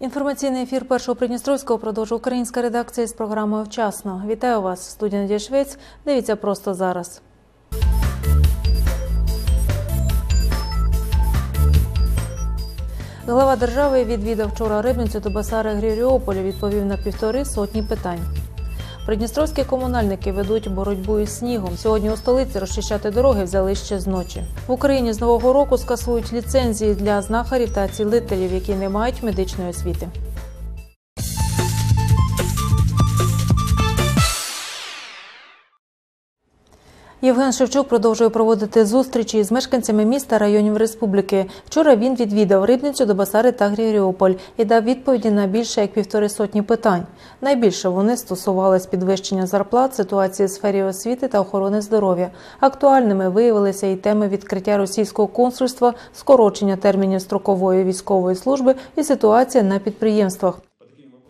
Інформаційний ефір першого Придністровського продовжує українська редакція з програмою Вчасно. Вітаю вас, студія Надія Швець. Дивіться просто зараз. Глава держави відвідав вчора рибницю до Басари Гріріополя, відповів на півтори сотні питань. Придністровські комунальники ведуть боротьбу із снігом. Сьогодні у столиці розчищати дороги взяли ще з ночі. В Україні з нового року скасують ліцензії для знахарів та цілителів, які не мають медичної освіти. Євген Шевчук продовжує проводити зустрічі з мешканцями міста районів республіки. Вчора він відвідав Рибницю, Добасари та Грігоріополь і дав відповіді на більше як півтори сотні питань. Найбільше вони стосувались підвищення зарплат, ситуації в сфері освіти та охорони здоров'я. Актуальними виявилися і теми відкриття російського консульства, скорочення термінів строкової військової служби і ситуація на підприємствах.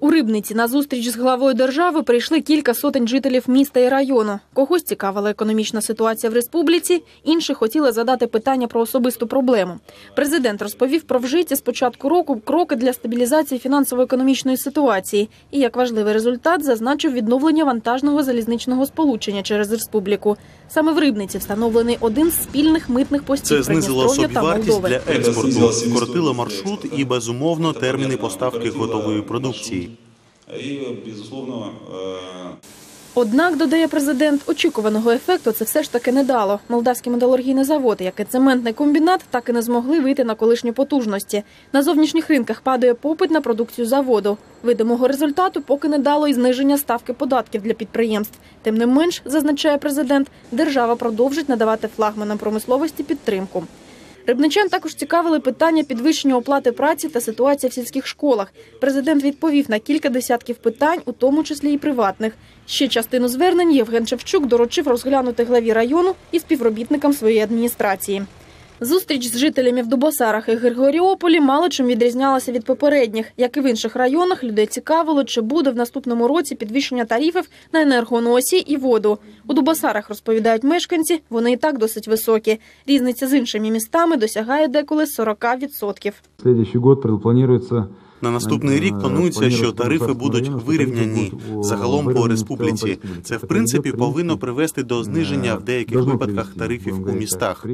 У Рибниці на зустріч з главою держави прийшли кілька сотень жителів міста і району. Когось цікавила економічна ситуація в республіці, інші хотіли задати питання про особисту проблему. Президент розповів про вжиті з початку року кроки для стабілізації фінансово-економічної ситуації і як важливий результат зазначив відновлення вантажного залізничного сполучення через республіку. Саме в Рибниці встановлений один з спільних митних постів Це знизило собі вартість собівартість для експорту, скоротило маршрут і безумовно терміни поставки готової продукції. І, безусловно, е, Однак, додає президент, очікуваного ефекту це все ж таки не дало. Молдавський металургійний завод, як і цементний комбінат, так і не змогли вийти на колишні потужності. На зовнішніх ринках падає попит на продукцію заводу. Видимого результату поки не дало і зниження ставки податків для підприємств. Тим не менш, зазначає президент, держава продовжить надавати флагманам промисловості підтримку. Рибничан також цікавили питання підвищення оплати праці та ситуація в сільських школах. Президент відповів на кілька десятків питань, у тому числі і приватних. Ще частину звернень Євген Шевчук доручив розглянути главі району і співробітникам своєї адміністрації. Зустріч з жителями в Дубосарах і Григоріополі мало чим відрізнялася від попередніх. Як і в інших районах, людей цікавило, чи буде в наступному році підвищення тарифів на енергоносі і воду. У Дубосарах розповідають мешканці, вони і так досить високі. Різниця з іншими містами досягає деколи 40%. Слідчий год планируется На наступний рік планується, що тарифи будуть вирівняні загалом по республіці. Це в принципі повинно привести до зниження в деяких випадках тарифів у містах.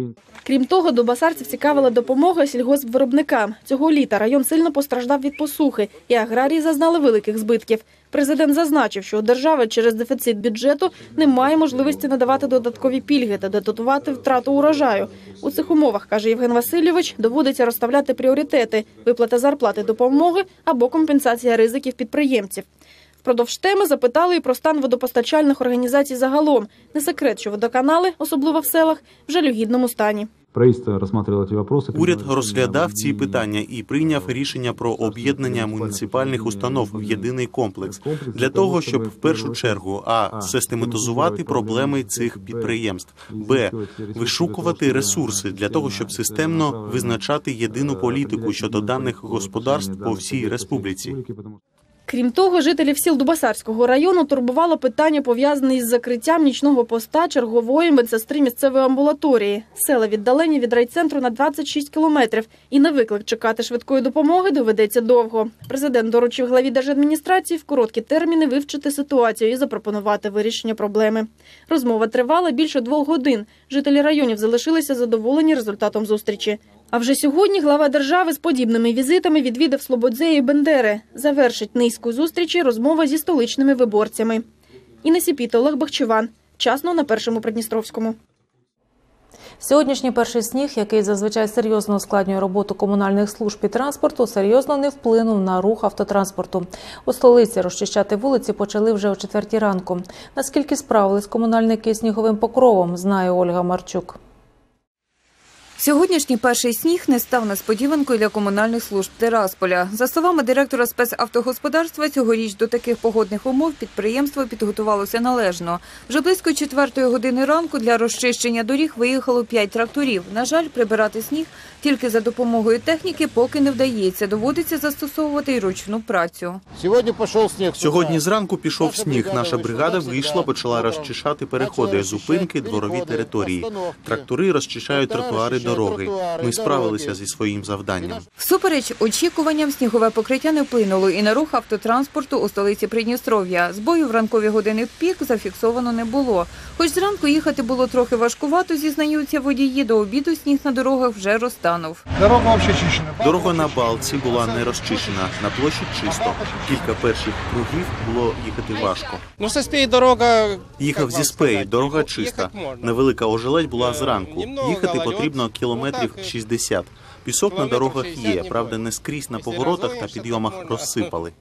Крім того, до басарців цікавила допомога сільгоспвиробникам. Цього літа район сильно постраждав від посухи, і аграрії зазнали великих збитків. Президент зазначив, що у держави через дефіцит бюджету немає можливості надавати додаткові пільги та дотувати втрату урожаю. У цих умовах, каже Євген Васильович, доводиться розставляти пріоритети: виплата зарплати допомоги або компенсація ризиків підприємців. Впродовж теми запитали і про стан водопостачальних організацій загалом. Не секрет, що водоканали, особливо в селах, в жалюгідному стані. Правительство рассматривало эти вопросы. Уряд розглядав ці питання і прийняв рішення про об'єднання муніципальних установ в єдиний комплекс для того, щоб в першу чергу а систематизувати проблеми цих підприємств, б вишукувати ресурси для того, щоб системно визначати єдину політику щодо даних господарств по всій республіці. Крім того, жителів сіл Дубасарського району турбувало питання, пов'язане із закриттям нічного поста чергової медсестри місцевої амбулаторії. Села віддалені від райцентру на 26 кілометрів, і на виклик чекати швидкої допомоги доведеться довго. Президент доручив главі держадміністрації в короткі терміни вивчити ситуацію і запропонувати вирішення проблеми. Розмова тривала більше двох годин. Жителі районів залишилися задоволені результатом зустрічі. А вже сьогодні глава держави з подібними візитами відвідав Слободзею і Бендери. Завершить низку зустрічі розмова зі столичними виборцями. Інна Сіпіта, Олег Бахчеван. Вчасно на першому Придністровському. Сьогоднішній перший сніг, який зазвичай серйозно ускладнює роботу комунальних служб і транспорту, серйозно не вплинув на рух автотранспорту. У столиці розчищати вулиці почали вже о четвертій ранку. Наскільки справились комунальники з сніговим покровом, знає Ольга Марчук. Сьогоднішній перший сніг не став несподіванкою для комунальних служб Терасполя. За словами директора спецавтогосподарства, цьогоріч до таких погодних умов підприємство підготувалося належно. Вже близько четвертої години ранку для розчищення доріг виїхало п'ять тракторів. На жаль, прибирати сніг тільки за допомогою техніки поки не вдається. Доводиться застосовувати й ручну працю. Сьогодні пішов сніг. Сьогодні зранку пішов сніг. Наша бригада вийшла, почала розчищати переходи, зупинки, дворові території. Трактори розчищають тротуари доріг. Дороги. Ми справилися зі своїм завданням. Всупереч очікуванням, снігове покриття не вплинуло і на рух автотранспорту у столиці Придністров'я. Збою в ранкові години пік зафіксовано не було. Хоч зранку їхати було трохи важкувато, зізнаються водії, до обіду сніг на дорогах вже розтанув. Дорога чищена. Дорога на Балці була не розчищена, на площі чисто. Кілька перших кругів було їхати важко. Ну, со спей дорога... Їхав зі спеї, дорога чиста. Невелика ожеледь була зранку. Їхати потрібно кілометрів 60. Пісок на дорогах є, правда, не скрізь на поворотах та підйомах розсипали.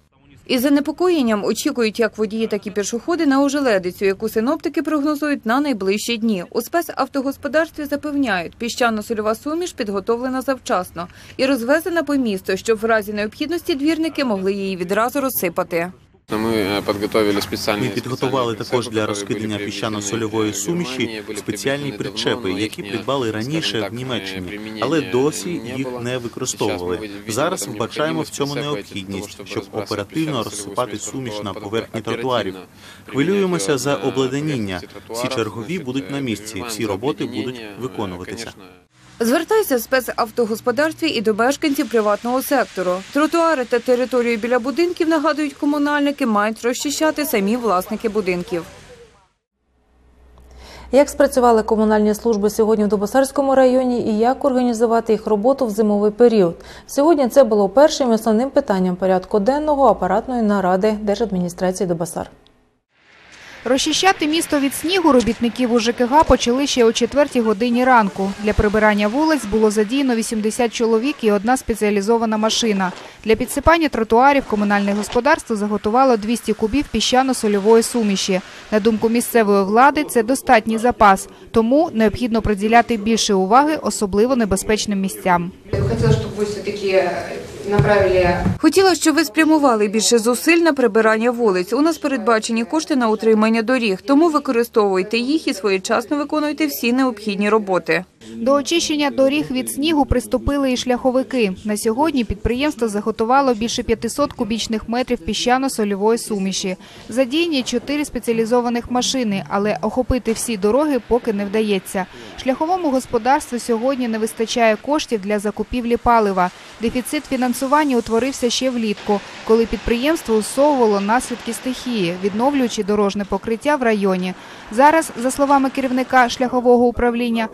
Із занепокоєнням очікують як водії, так і пішоходи на ожеледицю, яку синоптики прогнозують на найближчі дні. У спецавтогосподарстві запевняють, піщано-сольова суміш підготовлена завчасно і розвезена по місту, щоб в разі необхідності двірники могли її відразу розсипати. Ми спеціальні Ми підготували також для розкидання піщано-сольової суміші спеціальні причепи, які придбали раніше в Німеччині, але досі їх не використовували. Зараз вбачаємо в цьому необхідність, щоб оперативно розсипати суміш на поверхні тротуарів. Хвилюємося за обладнання. Всі чергові будуть на місці, всі роботи будуть виконуватися. Звертаюся в спецавтогосподарстві і до мешканців приватного сектору. Тротуари та територію біля будинків, нагадують комунальники, мають розчищати самі власники будинків. Як спрацювали комунальні служби сьогодні в Дубосарському районі і як організувати їх роботу в зимовий період? Сьогодні це було першим і основним питанням порядку денного апаратної наради Держадміністрації Дубосар. Розчищати місто від снігу робітників у ЖКГ почали ще о 4 годині ранку. Для прибирання вулиць було задіяно 80 чоловік і одна спеціалізована машина. Для підсипання тротуарів комунальне господарство заготувало 200 кубів піщано-сольової суміші. На думку місцевої влади, це достатній запас, тому необхідно приділяти більше уваги особливо небезпечним місцям. Хотела, чтобы вы все-таки направили Хотіла, щоб ви спрямували більше зусиль на прибирання вулиць. У нас передбачені кошти на утримання доріг, тому використовуйте їх і своєчасно виконуйте всі необхідні роботи. До очищення доріг від снігу приступили і шляховики. На сьогодні підприємство заготувало більше 500 кубічних метрів піщано-сольової суміші. Задіяні чотири спеціалізованих машини, але охопити всі дороги поки не вдається. Шляховому господарству сьогодні не вистачає коштів для закупівлі палива. Дефіцит фінансування утворився ще влітку, коли підприємство усовувало наслідки стихії, відновлюючи дорожне покриття в районі. Зараз, за словами керівника шляхового управління,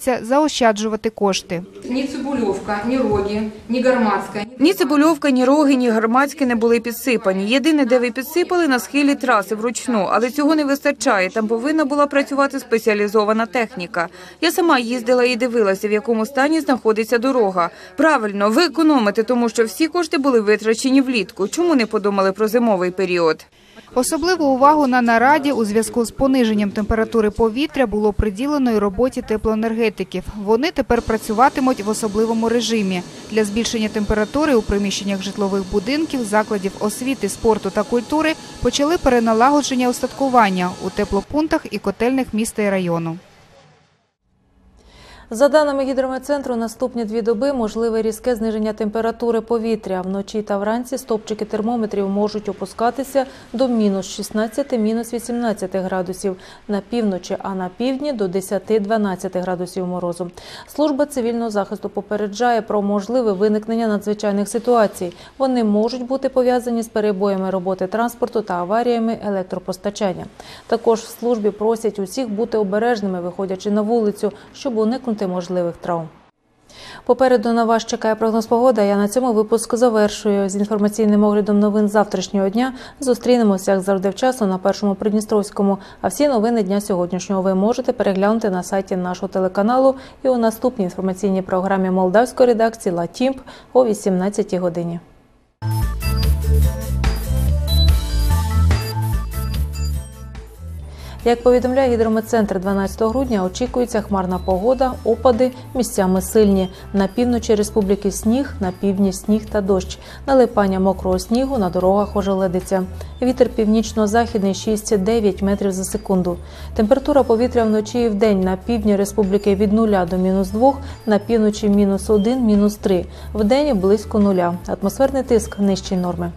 приходиться заощаджувати кошти. Ни Цибулевка, ни Роги, ни Гарматская. Ні цибульовка, ні роги, ні гарматські не були підсипані. Єдине, де ви підсипали, на схилі траси вручну, але цього не вистачає. Там повинна була працювати спеціалізована техніка. Я сама їздила і дивилася, в якому стані знаходиться дорога. Правильно, ви економите, тому що всі кошти були витрачені влітку. Чому не подумали про зимовий період? Особливу увагу на нараді у зв'язку з пониженням температури повітря було приділено й роботі теплоенергетиків. Вони тепер працюватимуть в особливому режимі. Для збільшення температури у приміщеннях житлових будинків, закладів освіти, спорту та культури почали переналагодження устаткування у теплопунктах і котельних міста і району. За даними гідрометцентру, наступні дві доби можливе різке зниження температури повітря. Вночі та вранці стопчики термометрів можуть опускатися до мінус 16, мінус 18 градусів на півночі, а на півдні до 10-12 градусів морозу. Служба цивільного захисту попереджає про можливе виникнення надзвичайних ситуацій. Вони можуть бути пов'язані з перебоями роботи транспорту та аваріями електропостачання. Також в службі просять усіх бути обережними, виходячи на вулицю, щоб уникнути можливих травм. Попереду на вас чекає прогноз погоди. Я на цьому випуск завершую. З інформаційним оглядом новин завтрашнього дня зустрінемося, як завжди вчасно, на першому Придністровському. А всі новини дня сьогоднішнього ви можете переглянути на сайті нашого телеканалу і у наступній інформаційній програмі молдавської редакції Латімп о 18 годині. Як повідомляє гідрометцентр 12 грудня, очікується хмарна погода, опади місцями сильні. На півночі республіки сніг, на півдні сніг та дощ, налипання мокрого снігу на дорогах ожеледиться. Вітер північно-західний 6-9 метрів за секунду. Температура повітря вночі і вдень на півдні республіки від 0 до мінус 2, на півночі мінус 1, мінус 3. Вдень близько нуля. Атмосферний тиск нижчий норми.